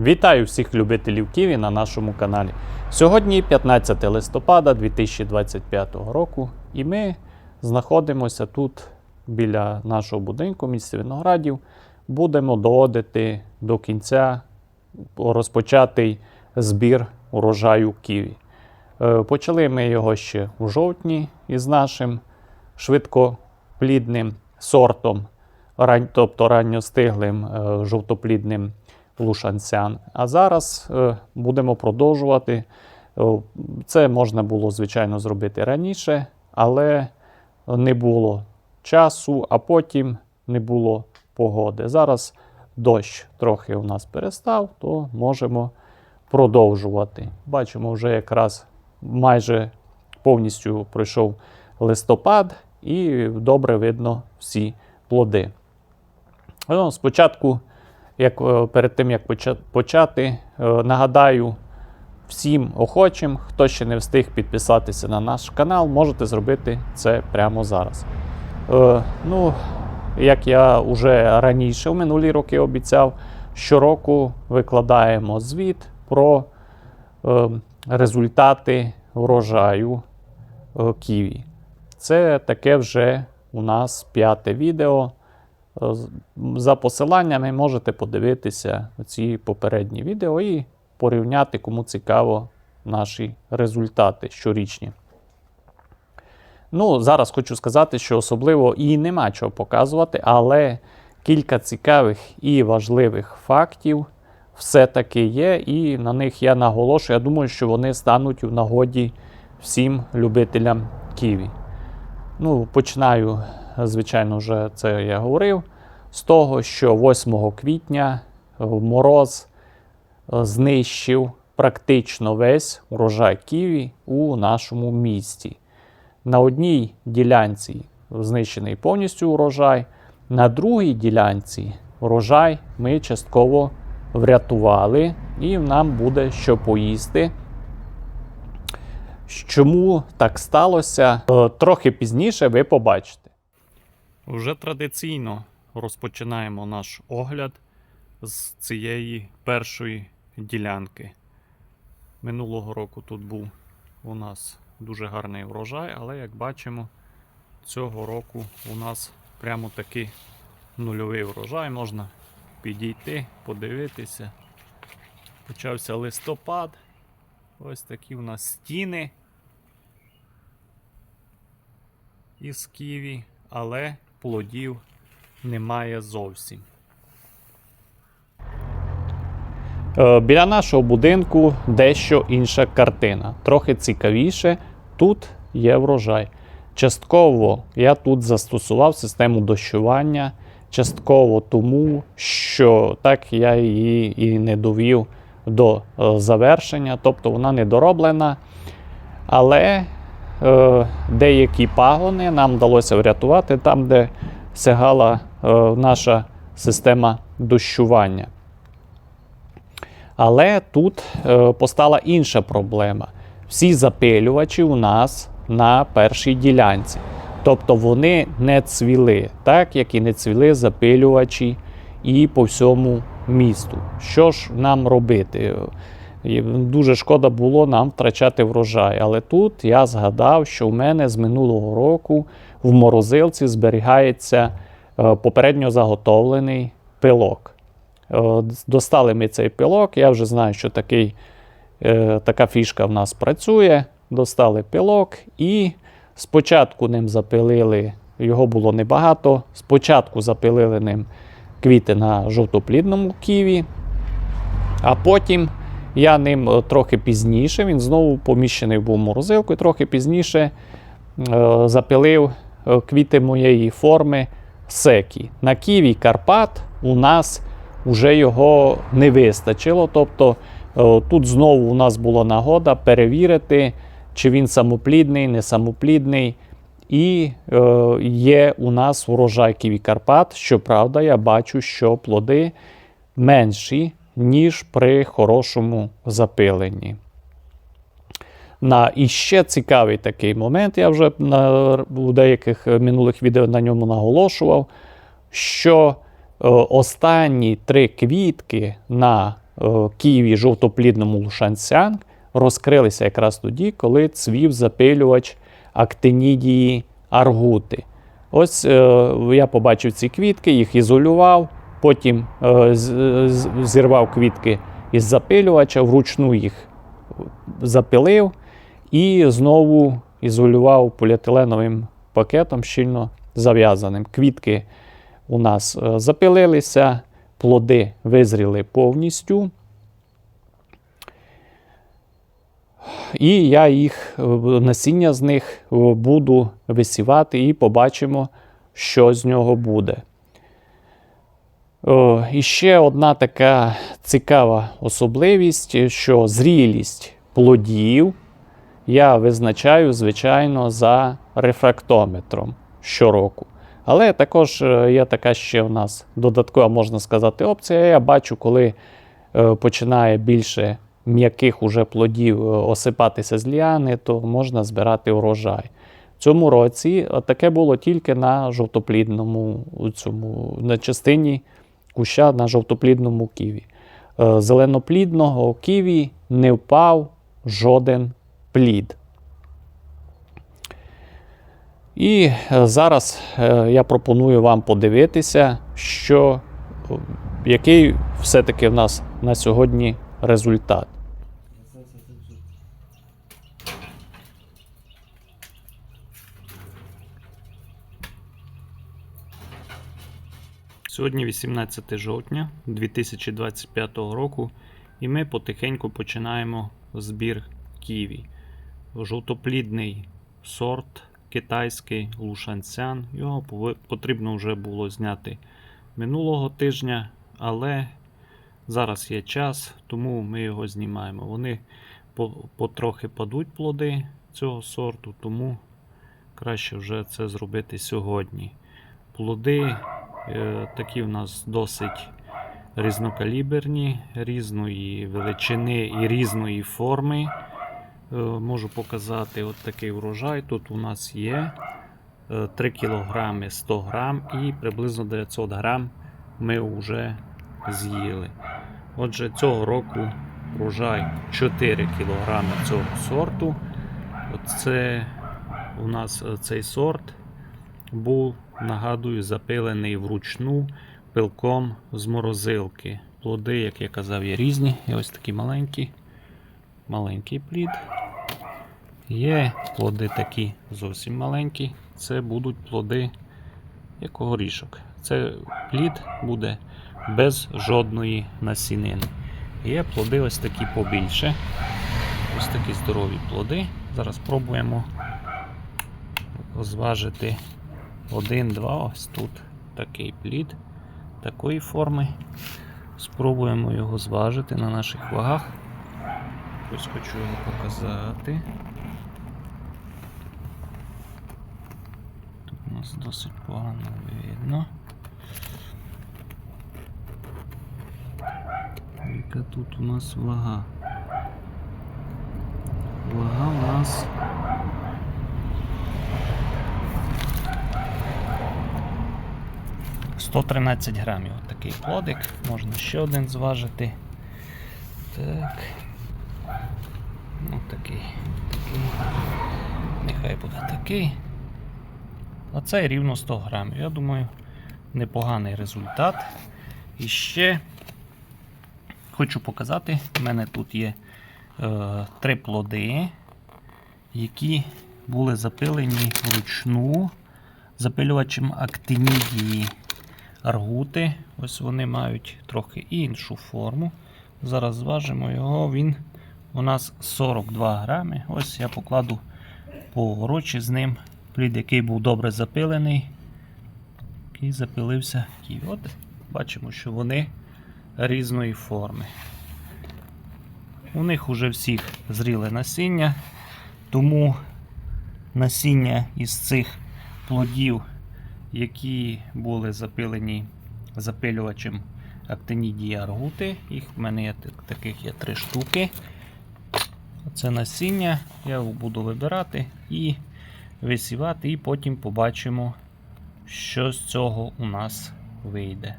Вітаю всіх любителів Ківі на нашому каналі. Сьогодні 15 листопада 2025 року, і ми знаходимося тут біля нашого будинку місті Виноградів. Будемо доводити до кінця розпочатий збір урожаю Ківі. Е, Почали ми його ще у жовтні із нашим швидкоплідним сортом, тобто ранньостиглим е, жовтоплідним лушанцян. А зараз е, будемо продовжувати. Е, Це можна було, звичайно, зробити раніше, але не було часу, а потім не було погоди. Зараз дощ трохи у нас перестав, то можемо продовжувати. Бачимо, вже якраз майже повністю пройшов листопад, і добре видно всі плоди. Ну, спочатку, як, е, перед тим як почати, е, нагадаю всім охочим, хто ще не встиг підписатися на наш канал, можете зробити це прямо зараз. Е, ну, як я вже раніше в минулі роки обіцяв, щороку викладаємо звіт про результати врожаю е, ківі. Це таке вже у нас п'яте відео. За посиланнями можете подивитися ці попередні відео і порівняти, кому цікаво, наші результати щорічні. Ну, зараз хочу сказати, що особливо і нема чого показувати, але кілька цікавих і важливих фактів все-таки є, і на них я наголошую. Я думаю, що вони стануть у нагоді всім любителям ківі. Ну, починаю, звичайно, вже це я говорив, з того, що 8 квітня мороз е, знищив практично весь урожай ківі у нашому місті. На одній ділянці знищений повністю урожай, на другій ділянці урожай ми частково врятували, і нам буде що поїсти. Чому так сталося? Е, Трохи пізніше ви побачите. Вже традиційно розпочинаємо наш огляд з цієї першої ділянки. Минулого року тут був у нас дуже гарний врожай, але як бачимо, цього року у нас прямо такий нульовий врожай. Можна підійти, подивитися. Почався листопад. Ось такі у нас стіни із ківі, але плодів немає зовсім. Е, Біля нашого будинку дещо інша картина. Трохи цікавіше. Тут є врожай. Частково я тут застосував систему дощування. Частково тому, що так я її і не довів до е, завершення, тобто вона не дороблена. Але деякі пагони нам вдалося врятувати там, де сягала е, наша система дощування. Але тут е, постала інша проблема. Всі запилювачі у нас на першій ділянці. Тобто вони не цвіли, так як і не цвіли запилювачі і по всьому місту. Що ж нам робити? І Дуже шкода було нам втрачати врожай. Але тут я згадав, що в мене з минулого року в морозилці зберігається е, попередньо заготовлений пилок. Е, Достали ми цей пилок, я вже знаю, що такий, е, така фішка в нас працює. Достали пилок і спочатку ним запилили, його було небагато. Спочатку запилили ним квіти на жовтоплідному ківі, а потім я ним е, трохи пізніше, він знову поміщений був в морозилку, і трохи пізніше е, запилив е, квіти моєї форми секі. На ківі Карпат у нас вже його не вистачило. Тобто тут знову у нас була нагода перевірити, чи він самоплідний, не самоплідний. І е, є у нас урожай ківі Карпат. Щоправда, я бачу, що плоди менші, ніж при хорошому запиленні. На іще цікавий такий момент, я вже на, у деяких минулих відео на ньому наголошував, що е, останні три квітки на е, Києві жовтоплідному Лушанцян розкрилися якраз тоді, коли цвів запилювач актинідії аргути. Ось е, я побачив ці квітки, їх ізолював, потім е, з- зірвав квітки із запилювача, вручну їх запилив і знову ізолював поліетиленовим пакетом щільно зав'язаним. Квітки у нас е, запилилися, плоди визріли повністю. І я їх, е, насіння з них е, буду висівати і побачимо, що з нього буде. О, і ще одна така цікава особливість, що зрілість плодів я визначаю, звичайно, за рефрактометром щороку. Але також е, є така ще в нас додаткова, можна сказати, опція. Я бачу, коли е, починає більше м'яких уже плодів е, осипатися з ліани, то можна збирати урожай. В цьому році таке було тільки на жовтоплідному цьому, на частині куща на жовтоплідному ківі. Е, Зеленоплідного ківі не впав жоден плід. І е, зараз е, я пропоную вам подивитися, що, який все-таки в нас на сьогодні результат. Сьогодні 18 жовтня 2025 року, і ми потихеньку починаємо збір ківі. Жовтоплідний сорт китайський лушанцян. Його потрібно вже було зняти минулого тижня, але зараз є час, тому ми його знімаємо. Вони потрохи падуть плоди цього сорту, тому краще вже це зробити сьогодні. Плоди такі в нас досить різнокаліберні, різної величини і різної форми. Е, Можу показати от такий урожай. Тут у нас є е, 3 кг 100 грам і приблизно 900 грам ми вже з'їли. Отже, цього року урожай 4 кг цього сорту. Оце у нас е, цей сорт був, нагадую, запилений вручну пилком з морозилки. Плоди, як я казав, є різні. Є ось такі маленькі, маленький плід. Є плоди такі зовсім маленькі. Це будуть плоди як горішок. Це плід буде без жодної насінини. Є плоди ось такі побільше. Ось такі здорові плоди. Зараз спробуємо зважити один-два. Ось тут такий плід такої форми. Спробуємо його зважити на наших вагах. Ось хочу його показати. Тут у нас досить погано видно. Яка тут у нас вага? Вага у нас 113 грамів. Такий плодик. Можна ще один зважити. Так. Ну такий. такий. Нехай буде такий. Оцей рівно 100 грамів. Я думаю, непоганий результат. І ще хочу показати, у мене тут є е, три плоди, які були запилені вручну запилювачем актинідії аргути. Ось вони мають трохи іншу форму. Зараз зважимо його. Він у нас 42 грами. Ось я покладу поруч з ним плід, який був добре запилений, який запилився ків. От бачимо, що вони різної форми. У них уже всіх зріле насіння, тому насіння із цих плодів, які були запилені запилювачем актинідії аргути. Їх в мене є таких є три штуки. Це насіння. Я його буду вибирати і висівати, і потім побачимо, що з цього у нас вийде.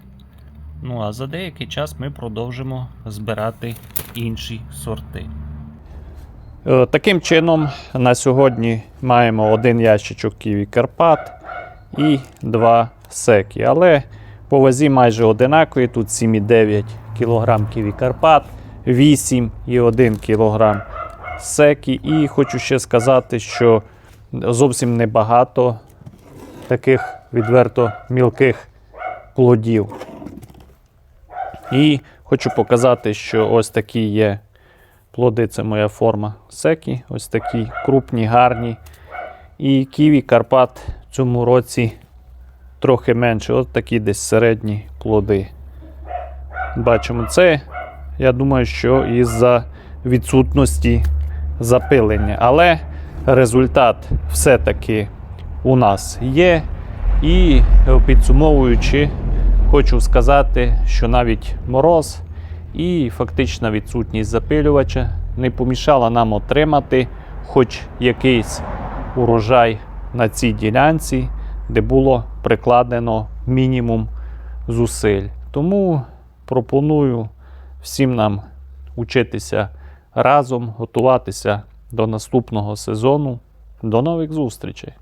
Ну а за деякий час ми продовжимо збирати інші сорти. Е, Таким чином, на сьогодні маємо один ящичок Ківі Карпат і два секі. Але по вазі майже одинакові. Тут 7,9 кг Ківі Карпат, 8,1 кг секі. І хочу ще сказати, що зовсім небагато таких відверто мілких плодів. І хочу показати, що ось такі є плоди. Це моя форма секі. Ось такі крупні, гарні. І ківі Карпат в цьому році трохи менше. Ось такі десь середні плоди. Бачимо це. Я думаю, що із-за відсутності запилення. Але результат все-таки у нас є. І підсумовуючи, хочу сказати, що навіть мороз і фактична відсутність запилювача не помішала нам отримати хоч якийсь урожай на цій ділянці, де було прикладено мінімум зусиль. Тому пропоную всім нам учитися разом, готуватися до наступного сезону. До нових зустрічей!